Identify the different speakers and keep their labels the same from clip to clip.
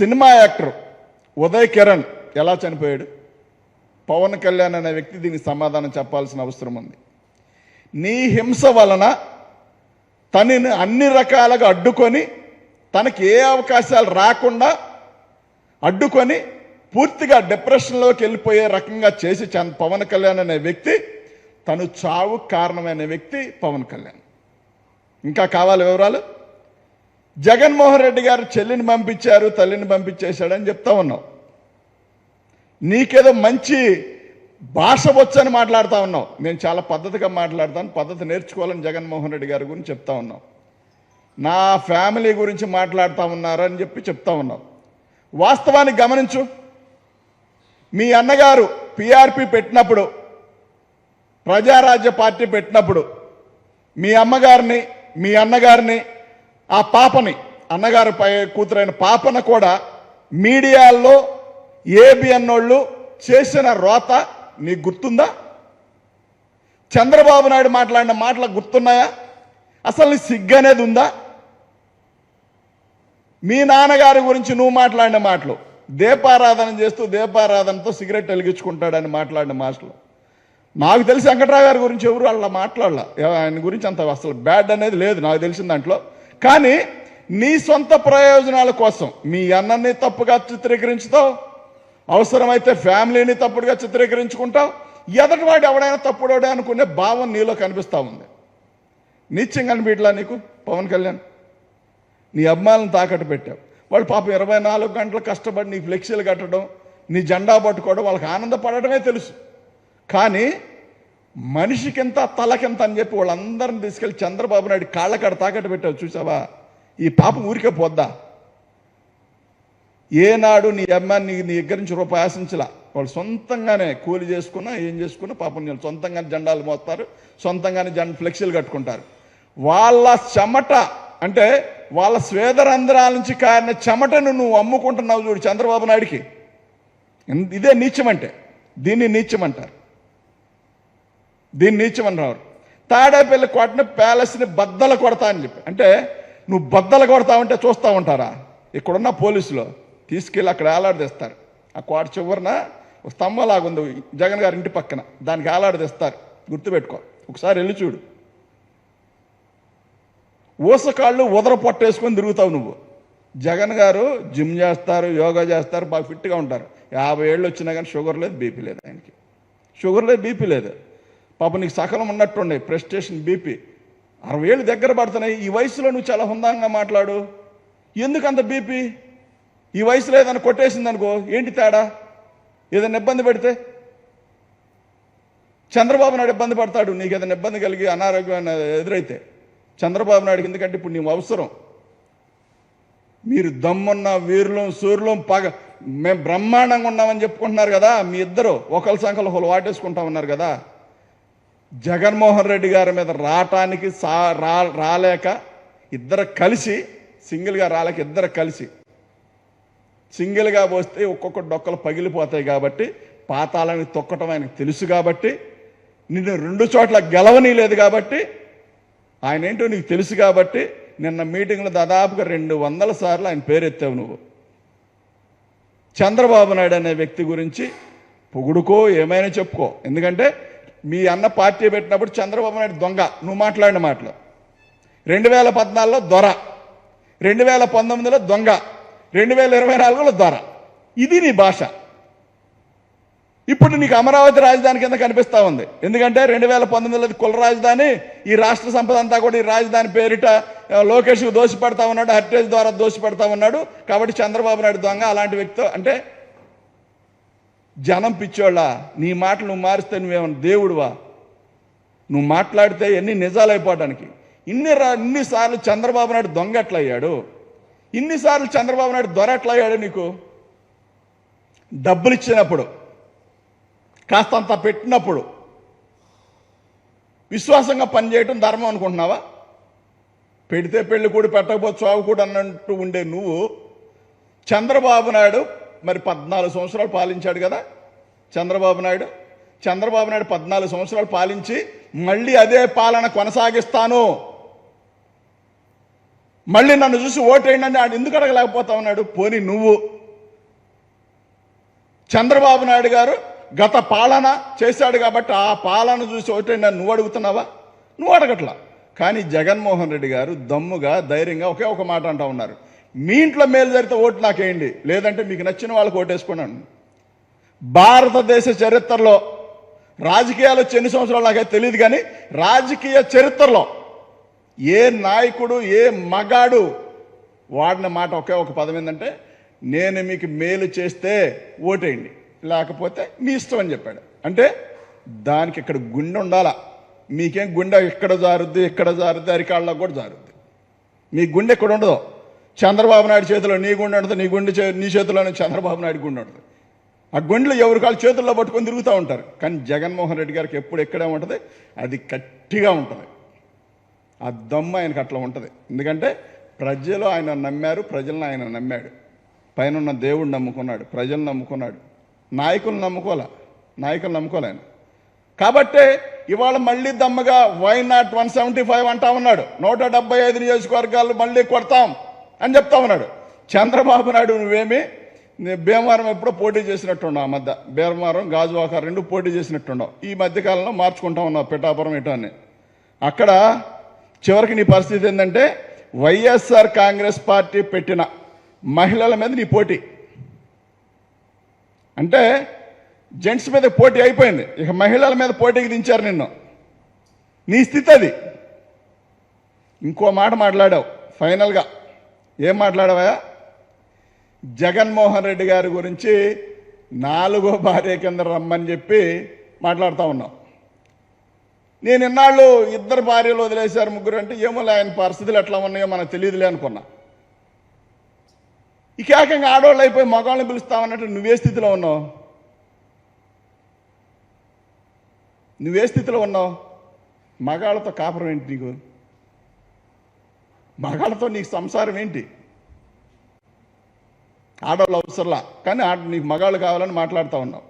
Speaker 1: Cinema actor Uday Kiran ఎలా చనిపోయాడు? పవన్ కళ్యాణ్ అనే వ్యక్తి దీనికి సమాధానం చెప్పాల్సిన అవసరం ఉంది. నీ హింస వలన తనని అన్ని రకాలుగా అడ్డుకొని తనకి ఏ అవకాశాలు రాకుండా అడ్డుకొని పూర్తిగా డిప్రెషన్లోకి వెళ్ళిపోయే రకంగా చేసి చంద్ పవన్ కళ్యాణ్ అనే వ్యక్తి తను చావు కారణమైన వ్యక్తి పవన్ కళ్యాణ్. ఇంకా కావాలి వివరాలు? జగన్మోహన్ రెడ్డి గారు చెల్లిని పంపించారు తల్లిని పంపించేశాడని చెప్తా ఉన్నావు. నీకేదో మంచి భాష వచ్చని మాట్లాడుతూ ఉన్నావు. నేను చాలా పద్ధతిగా మాట్లాడతాను పద్ధతి నేర్చుకోవాలని జగన్మోహన్ రెడ్డి గారి గురించి చెప్తా ఉన్నావు. నా ఫ్యామిలీ గురించి మాట్లాడుతూ ఉన్నారని చెప్పి చెప్తా ఉన్నావు. వాస్తవాన్ని గమనించు. మీ అన్నగారు పిఆర్పి పెట్టినప్పుడు ప్రజారాజ్య పార్టీ పెట్టినప్పుడు మీ అమ్మగారిని మీ అన్నగారిని ఆ పాపని అన్నగారి పై కూతురైన పాపన కూడా మీడియాల్లో ఏబిఎన్ వాళ్ళు చేసిన రోత నీకు గుర్తుందా? చంద్రబాబు నాయుడు మాట్లాడిన మాటలు గుర్తున్నాయా? అసలు నీ సిగ్గు అనేది ఉందా? మీ నాన్నగారి గురించి నువ్వు మాట్లాడిన మాటలు దీపారాధన చేస్తూ దీపారాధనతో సిగరెట్ వెలిగించుకుంటాడని మాట్లాడిన మాటలు. నాకు తెలిసి వెంకట్రావు గారి గురించి ఎవరు అలా మాట్లాడాల? ఆయన గురించి అంత అసలు బ్యాడ్ అనేది లేదు. నాకు తెలిసిన దాంట్లో కానీ నీ సొంత ప్రయోజనాల కోసం మీ అన్నని తప్పుగా చిత్రీకరించుతావు? అవసరమైతే ఫ్యామిలీని తప్పుడుగా చిత్రీకరించుకుంటావు? ఎదటివాడు ఎవడైనా తప్పుడోడే అనుకునే భావం నీలో కనిపిస్తా ఉంది. నిత్యం కనిపించలా నీకు పవన్ కళ్యాణ్? నీ అమ్మాయిలను తాకట్టు పెట్టావు. వాళ్ళు పాపం ఇరవై నాలుగు గంటలు కష్టపడి నీ ఫ్లెక్సీలు కట్టడం నీ జెండా పట్టుకోవడం వాళ్ళకి ఆనందపడటమే తెలుసు. కానీ మనిషికింత తలకింత అని చెప్పి వాళ్ళందరిని తీసుకెళ్ళి చంద్రబాబు నాయుడు కాళ్ళకాడ తాకట్టు పెట్టావు చూసావా? ఈ పాపం ఊరికే పోద్దా? ఏనాడు నీ అమ్మాయిని నీ దగ్గర నుంచి రూపాయి ఆశించలా. వాళ్ళు సొంతంగానే కూలి చేసుకున్నా ఏం చేసుకున్నా పాపం నేను సొంతంగానే జెండాలు మోస్తారు సొంతంగానే జెండ ఫ్లెక్సీలు కట్టుకుంటారు. వాళ్ళ చెమట అంటే వాళ్ళ స్వేదరంధ్రాల నుంచి కారిన చెమటను నువ్వు అమ్ముకుంటున్నావు చూడు చంద్రబాబు నాయుడికి. ఇదే నీచం దీన్ని నీచం అంటారు దీన్ని నీచమని అంటారు తాడేపల్లి కోటని ప్యాలెస్ని బద్దలు కొడతా అని చెప్పి. అంటే నువ్వు బద్దలు కొడతావంటే చూస్తూ ఉంటారా? ఇక్కడున్న పోలీసులు తీసుకెళ్ళి అక్కడ ఏలాడదీస్తారు ఆ కోట చివరిన ఒక స్తంభంలాగా ఉంది జగన్ గారి ఇంటి పక్కన. దానికి ఏలాడదీస్తారు గుర్తుపెట్టుకో. ఒకసారి వెళ్ళి చూడు. ఊసకాళ్ళు ఉదర పొట్టేసుకొని తిరుగుతావు నువ్వు. జగన్ గారు జిమ్ చేస్తారు యోగా చేస్తారు బాగా ఫిట్గా ఉంటారు. యాభై ఏళ్ళు వచ్చినా కానీ షుగర్ లేదు బీపీ లేదు ఆయనకి. షుగర్ లేదు బీపీ లేదు. పాప నీకు సకలం ఉన్నట్టుండే ప్రెస్టేషన్ బీపీ అరవై ఏళ్ళు దగ్గర పడుతున్నాయి ఈ వయసులో నువ్వు చాలా హుందాంగా మాట్లాడు. ఎందుకు అంత బీపీ ఈ వయసులో ఏదైనా కొట్టేసింది అనుకో ఏంటి తేడా? ఏదైనా ఇబ్బంది పెడితే? చంద్రబాబు నాయుడు ఇబ్బంది పడతాడు నీకు ఏదైనా ఇబ్బంది కలిగి అనారోగ్యం ఎదురైతే. చంద్రబాబు నాయుడుకి ఎందుకంటే ఇప్పుడు నీవు అవసరం. మీరు దమ్మున్న వీరులం సూర్యులం పగ మేము బ్రహ్మాండంగా ఉన్నామని చెప్పుకుంటున్నారు కదా మీ ఇద్దరు. ఒకరి సంఖ్యలో ఒకరు వాటేసుకుంటా ఉన్నారు కదా. జగన్మోహన్ రెడ్డి గారి మీద రావటానికి సా రా రాలేక ఇద్దరు కలిసి సింగిల్గా రాలేక ఇద్దరు కలిసి సింగిల్గా పోస్తే ఒక్కొక్క డొక్కలు పగిలిపోతాయి కాబట్టి పాతాలని తొక్కటం ఆయనకు తెలుసు కాబట్టి నిన్ను రెండు చోట్ల గెలవనీ లేదు కాబట్టి ఆయన ఏంటో నీకు తెలుసు కాబట్టి నిన్న మీటింగ్లో దాదాపుగా రెండు వందల సార్లు ఆయన పేరెత్తావు నువ్వు. చంద్రబాబు నాయుడు అనే వ్యక్తి గురించి పొగుడుకో ఏమైనా చెప్పుకో. ఎందుకంటే మీ అన్న పార్టీ పెట్టినప్పుడు చంద్రబాబు నాయుడు దొంగ. నువ్వు మాట్లాడిన మాటలు. రెండు వేల పద్నాలుగులో దొర. రెండు వేల పంతొమ్మిదిలో దొంగ. రెండు వేల ఇరవై నాలుగులో దొర. ఇది నీ భాష. ఇప్పుడు నీకు అమరావతి రాజధాని కింద కనిపిస్తా ఉంది. ఎందుకంటే రెండు వేల పంతొమ్మిదిలో కుల రాజధాని ఈ రాష్ట్ర సంపద అంతా కూడా ఈ రాజధాని పేరిట లోకేష్కు దోషి పెడతా ఉన్నాడు హెరిటేజ్ ద్వారా దోషి పెడతా ఉన్నాడు. కాబట్టి చంద్రబాబు నాయుడు దొంగ అలాంటి వ్యక్తితో అంటే జనం పిచ్చోళ్ళ నీ మాటలు నువ్వు మారిస్తే నువ్వేమన్నా దేవుడువా? నువ్వు మాట్లాడితే ఎన్ని నిజాలైపోవడానికి ఇన్ని రా ఇన్నిసార్లు చంద్రబాబు నాయుడు దొంగ అయ్యాడు ఇన్నిసార్లు చంద్రబాబు నాయుడు దొర అయ్యాడు నీకు? డబ్బులు ఇచ్చినప్పుడు కాస్తంత పెట్టినప్పుడు విశ్వాసంగా పనిచేయటం ధర్మం అనుకుంటున్నావా? పెడితే పెళ్ళి కూడా పెట్టకపోతే చావు కూడా అన్నట్టు ఉండే నువ్వు చంద్రబాబు నాయుడు మరి పద్నాలుగు సంవత్సరాలు పాలించాడు కదా చంద్రబాబు నాయుడు. చంద్రబాబు నాయుడు పద్నాలుగు సంవత్సరాలు పాలించి మళ్ళీ అదే పాలన కొనసాగిస్తాను. మళ్ళీ నన్ను చూసి ఓటేయండి అని ఆడు ఎందుకు అడగలేకపోతా ఉన్నాడు? పోనీ నువ్వు. చంద్రబాబు నాయుడు గారు గత పాలన చేశాడు కాబట్టి ఆ పాలన చూసి ఓటేయండి నువ్వు అడుగుతున్నావా? నువ్వు అడగట్లా. కానీ జగన్మోహన్ రెడ్డి గారు దమ్ముగా ధైర్యంగా ఒకే ఒక మాట అంటా ఉన్నారు. మీ ఇంట్లో మేలు జరిగితే ఓటు నాకేయండి. లేదంటే మీకు నచ్చిన వాళ్ళకి ఓటేసుకున్నాను భారతదేశ చరిత్రలో రాజకీయాలు వచ్చి ఎన్ని సంవత్సరాలు నాకైతే తెలియదు కానీ రాజకీయ చరిత్రలో ఏ నాయకుడు ఏ మగాడు వాడిన మాట ఒకే ఒక పదం ఏంటంటే నేను మీకు మేలు చేస్తే ఓటేయండి. లేకపోతే మీ ఇష్టం అని చెప్పాడు. అంటే దానికి ఇక్కడ గుండె ఉండాలా? మీకేం గుండె ఇక్కడ జారుద్ది ఇక్కడ జారుద్ది? అరికాళ్ళకు కూడా జారుద్ది. మీ గుండె ఎక్కడ ఉండదు? చంద్రబాబు నాయుడు చేతిలో నీ గుండె ఉంటుంది నీ గుండె చే- నీ చేతిలోనే చంద్రబాబు నాయుడు గుండె ఉంటుంది. ఆ గుండెలు ఎవరి కాళ్ళు చేతుల్లో పట్టుకొని తిరుగుతూ ఉంటారు. కానీ జగన్మోహన్ రెడ్డి గారికి ఎప్పుడు ఎక్కడే ఉంటుంది అది గట్టిగా ఉంటుంది. ఆ దమ్మ ఆయనకు అట్లా ఉంటుంది. ఎందుకంటే ప్రజలు ఆయన నమ్మారు ప్రజలను ఆయన నమ్మాడు. పైన ఉన్న దేవుడు నమ్ముకున్నాడు ప్రజలు నమ్ముకున్నాడు. నాయకులు నమ్ముకోలే నాయకులు నమ్ముకోలే ఆయన. కాబట్టే ఇవాళ మళ్ళీ దమ్మగా why not one seventy five అంటా ఉన్నాడు. నూట డెబ్బై ఐదు నియోజకవర్గాలు మళ్ళీ కొడతాం. అని చెప్తా ఉన్నాడు. చంద్రబాబు నాయుడు నువ్వేమి? భీమవరం ఎప్పుడో పోటీ చేసినట్టున్నావు ఆ మధ్య. భీమవరం గాజువాక రెండు పోటీ చేసినట్టున్నావు. ఈ మధ్యకాలంలో మార్చుకుంటా ఉన్నావు పిఠాపురం ఇటు అని అక్కడ చివరికి నీ పరిస్థితి ఏంటంటే వైఎస్ఆర్ కాంగ్రెస్ పార్టీ పెట్టిన మహిళల మీద నీ పోటీ. అంటే జెంట్స్ మీద పోటీ అయిపోయింది. ఇక మహిళల మీద పోటీకి దించారు నిన్ను. నీ స్థితి అది. ఇంకో మాట మాట్లాడావు. ఫైనల్గా ఏం మాట్లాడవా జగన్మోహన్ రెడ్డి గారి గురించి నాలుగో భార్య కింద రమ్మని చెప్పి మాట్లాడుతూ ఉన్నావు నేను ఇన్నాళ్ళు ఇద్దరు భార్యలు వదిలేశారు ముగ్గురు అంటే ఏమో ఆయన పరిస్థితులు ఎట్లా ఉన్నాయో మనకు తెలియదులే అనుకున్నా. ఇక ఏకంగా ఆడవాళ్ళు అయిపోయి మగవాళ్ళని పిలుస్తామన్నట్టు నువ్వే స్థితిలో ఉన్నావు? నువ్వే స్థితిలో ఉన్నావు? మగాళ్ళతో కాపురం ఏంటి నీకు? మగాళ్ళతో నీకు సంసారం ఏంటి? ఆడవాళ్ళు అవసరంలా. కానీ ఆడ నీకు మగాళ్ళు కావాలని మాట్లాడుతూ ఉన్నావు.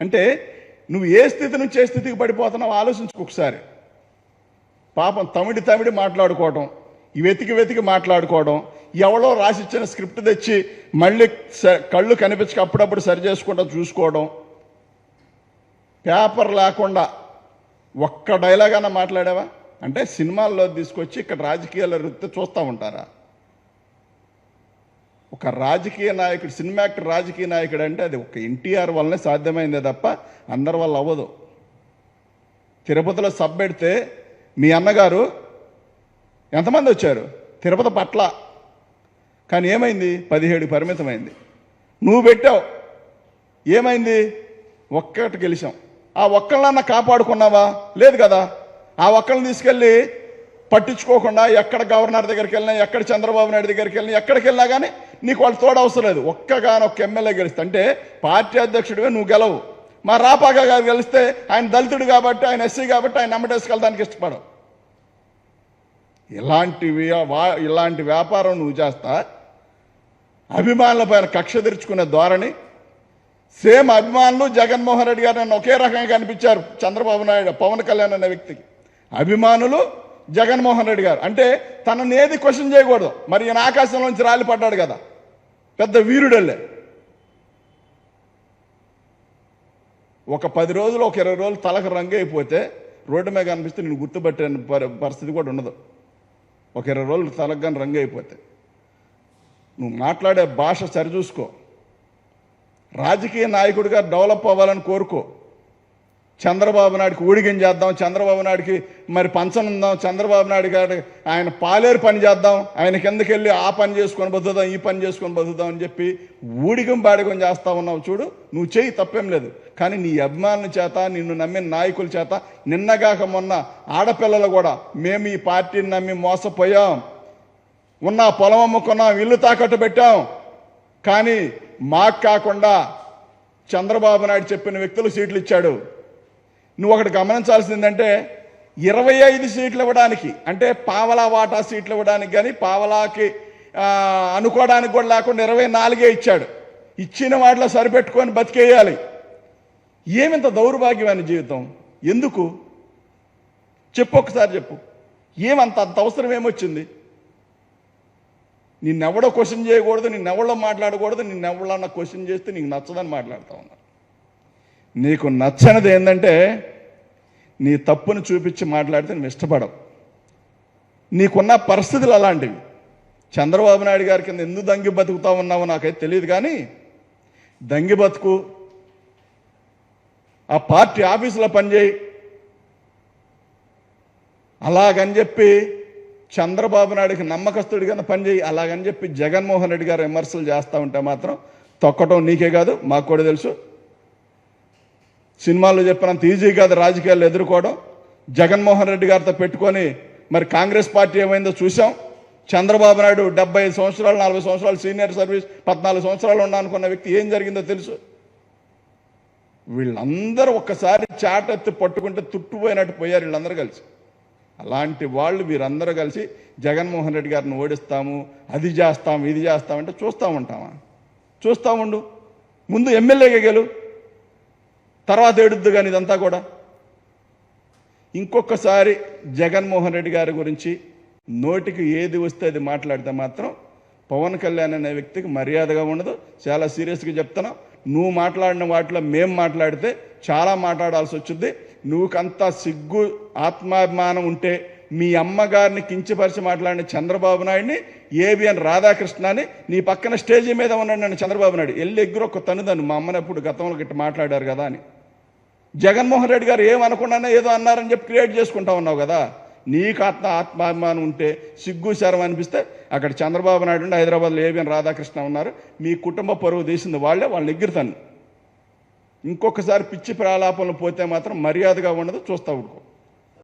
Speaker 1: అంటే నువ్వు ఏ స్థితి నుంచి ఏ స్థితికి పడిపోతున్నావు ఆలోచించుకు ఒకసారి. పాపం తమిడి తమిడి మాట్లాడుకోవడం ఈ వెతికి వెతికి మాట్లాడుకోవడం ఎవడో రాసిచ్చిన స్క్రిప్ట్ తెచ్చి మళ్ళీ స- కళ్ళు కనిపించక అప్పుడప్పుడు సరి చేసుకుంటా చూసుకోవడం పేపర్ లేకుండా ఒక్క డైలాగ్ అన్న మాట్లాడావా? అంటే సినిమాల్లో తీసుకొచ్చి ఇక్కడ రాజకీయాల వృత్తి చూస్తూ ఉంటారా? ఒక రాజకీయ నాయకుడు సినిమా యాక్టర్ రాజకీయ నాయకుడు అంటే అది ఒక ఎన్టీఆర్ వల్లనే సాధ్యమైందే తప్ప అందరి వల్ల అవ్వదు. తిరుపతిలో సబ్ పెడితే మీ అన్నగారు ఎంతమంది వచ్చారు? తిరుపతి పట్ల. కానీ ఏమైంది? పదిహేడు పరిమితమైంది. నువ్వు పెట్టావు. ఏమైంది? ఒక్కటి గెలిచాం. ఆ ఒక్కళ్ళన్నా కాపాడుకున్నావా? లేదు కదా? ఆ ఒక్కరిని తీసుకెళ్ళి పట్టించుకోకుండా ఎక్కడ గవర్నర్ దగ్గరికి వెళ్ళినా ఎక్కడ చంద్రబాబు నాయుడు దగ్గరికి వెళ్ళినా ఎక్కడికి వెళ్ళినా కానీ నీకు వాళ్ళు తోడు అవసరం లేదు. ఒక్కగానొక్క ఒక ఎమ్మెల్యే గెలిస్తే అంటే పార్టీ అధ్యక్షుడిగా నువ్వు గెలవు. మా రాపాక గారు గెలిస్తే ఆయన దళితుడు కాబట్టి ఆయన ఎస్సీ కాబట్టి ఆయన నమ్మటేసుకెళ్ళడానికి ఇష్టపడవు. ఇలాంటి వా- ఇలాంటి వ్యాపారం నువ్వు చేస్తా అభిమానుల పైన కక్ష తెరుచుకునే ధోరణి. సేమ్ అభిమానులు జగన్మోహన్ రెడ్డి గారు నన్ను ఒకే రకంగా కనిపించారు చంద్రబాబు నాయుడు పవన్ కళ్యాణ్ అనే వ్యక్తికి. అభిమానులు జగన్మోహన్ రెడ్డి గారు. అంటే తనని ఏది క్వశ్చన్ చేయకూడదు. మరి ఈయన ఆకాశంలోంచి రాలి పడ్డాడు కదా. పెద్ద వీరుడల్లే ఒక పది రోజులు ఒక ఇరవై రోజులు తలకు రంగు అయిపోతే రోడ్డు మీద కనిపిస్తే నేను గుర్తుపట్టే పరి- పరిస్థితి కూడా ఉండదు. ఒక ఇరవై రోజులు తలకు కానీ రంగు అయిపోతే. నువ్వు మాట్లాడే భాష సరిచూసుకో. రాజకీయ నాయకుడిగా డెవలప్ అవ్వాలని కోరుకో. చంద్రబాబు నాయుడికి ఊడిగం చేద్దాం చంద్రబాబు నాయుడికి మరి పంచనుందాం చంద్రబాబు నాయుడు గారి ఆయన పాలేరు పని చేద్దాం ఆయన కిందకి వెళ్ళి ఆ పని చేసుకొని బతుకుదాం ఈ పని చేసుకొని బతుకుదాం అని చెప్పి ఊడిగం బాడిగం చేస్తా ఉన్నావు చూడు నువ్వు చేయి తప్పేం లేదు. కానీ నీ అభిమానుల చేత నిన్ను నమ్మిన నాయకుల చేత నిన్నగాక మొన్న ఆడపిల్లలు కూడా మేము ఈ పార్టీని నమ్మి మోసపోయాం. ఉన్న పొలం అమ్ముకున్నాం ఇల్లు తాకట్టు పెట్టాం. కానీ మాకు కాకుండా చంద్రబాబు నాయుడు చెప్పిన వ్యక్తులు సీట్లు ఇచ్చాడు. నువ్వు ఒకటి గమనించాల్సింది ఏంటంటే ఇరవై ఐదు సీట్లు ఇవ్వడానికి అంటే పావలా వాటా సీట్లు ఇవ్వడానికి కానీ పావలాకి అనుకోవడానికి కూడా లేకుండా ఇరవై నాలుగే ఇచ్చాడు. ఇచ్చిన వాటిలో సరిపెట్టుకొని బతికేయాలి. ఏమింత దౌర్భాగ్యమైన జీవితం? ఎందుకు? చెప్పు ఒకసారి చెప్పు. ఏమంత అంత అవసరం ఏమొచ్చింది? నిన్నెవడో క్వశ్చన్ చేయకూడదు నిన్నెవడో మాట్లాడకూడదు నిన్నెవడన్నా క్వశ్చన్ చేస్తే నీకు నచ్చదని మాట్లాడుతూ ఉన్నారు. నీకు నచ్చనిది ఏంటంటే నీ తప్పును చూపించి మాట్లాడితే నువ్వు ఇష్టపడవు. నీకున్న పరిస్థితులు అలాంటివి. చంద్రబాబు నాయుడు గారి కింద ఎందుకు దంగి బతుకుతా ఉన్నావో నాకైతే తెలియదు కానీ దంగి బతుకు ఆ పార్టీ ఆఫీసులో పనిచేయి. అలాగని చెప్పి చంద్రబాబు నాయుడికి నమ్మకస్తుడి కింద పనిచేయి. అలాగని చెప్పి జగన్మోహన్ రెడ్డి గారు విమర్శలు చేస్తూ ఉంటే మాత్రం తొక్కటం నీకే కాదు మాకు కూడా తెలుసు. సినిమాల్లో చెప్పినంత ఈజీ కాదు రాజకీయాలు ఎదుర్కోవడం. జగన్మోహన్ రెడ్డి గారితో పెట్టుకొని మరి కాంగ్రెస్ పార్టీ ఏమైందో చూసాం చంద్రబాబు నాయుడు డెబ్బై సంవత్సరాలు నలభై సంవత్సరాలు సీనియర్ సర్వీస్ పద్నాలుగు సంవత్సరాలు ఉన్నా అనుకున్న వ్యక్తి ఏం జరిగిందో తెలుసు? వీళ్ళందరూ ఒక్కసారి చాటెత్తి పట్టుకుంటే తుట్టుపోయినట్టు పోయారు వీళ్ళందరూ కలిసి. అలాంటి వాళ్ళు వీరందరూ కలిసి జగన్మోహన్ రెడ్డి గారిని ఓడిస్తాము అది చేస్తాము ఇది చేస్తామంటే చూస్తూ ఉంటామా? చూస్తూ ఉండు. ముందు ఎమ్మెల్యేగా గెలు. తర్వాత ఏడుద్దు కానీ ఇదంతా కూడా. ఇంకొకసారి జగన్మోహన్ రెడ్డి గారి గురించి నోటికి ఏది వస్తే అది మాట్లాడితే మాత్రం పవన్ కళ్యాణ్ అనే వ్యక్తికి మర్యాదగా ఉండదు. చాలా సీరియస్గా చెప్తున్నా. నువ్వు మాట్లాడిన వాటిలో మేం మాట్లాడితే చాలా మాట్లాడాల్సి వచ్చింది. నువ్వుకంత సిగ్గు ఆత్మాభిమానం ఉంటే మీ అమ్మగారిని కించపరిచి మాట్లాడిన చంద్రబాబు నాయుడిని ఏబిఎన్ రాధాకృష్ణని నీ పక్కన స్టేజీ మీద ఉన్నాడు నన్ను చంద్రబాబు నాయుడు. వెళ్ళి ఎగ్గురు ఒక తను మా అమ్మని ఎప్పుడు గతంలో గిట్ట మాట్లాడారు కదా అని. జగన్మోహన్ రెడ్డి గారు ఏమనుకున్నానో ఏదో అన్నారని చెప్పి క్రియేట్ చేసుకుంటా ఉన్నావు కదా. నీకు ఆత్మ ఆత్మాభిమానం ఉంటే సిగ్గు శరం అనిపిస్తే అక్కడ చంద్రబాబు నాయుడు ఉండి హైదరాబాద్లో ఏబిఎన్ రాధాకృష్ణ ఉన్నారు. మీ కుటుంబ పరువు తీసింది వాళ్ళే వాళ్ళని ఎగ్గురుతాను ఇంకొకసారి పిచ్చి ప్రలాపనలు పోతే మాత్రం మర్యాదగా ఉండదు చూస్తా ఉడుకో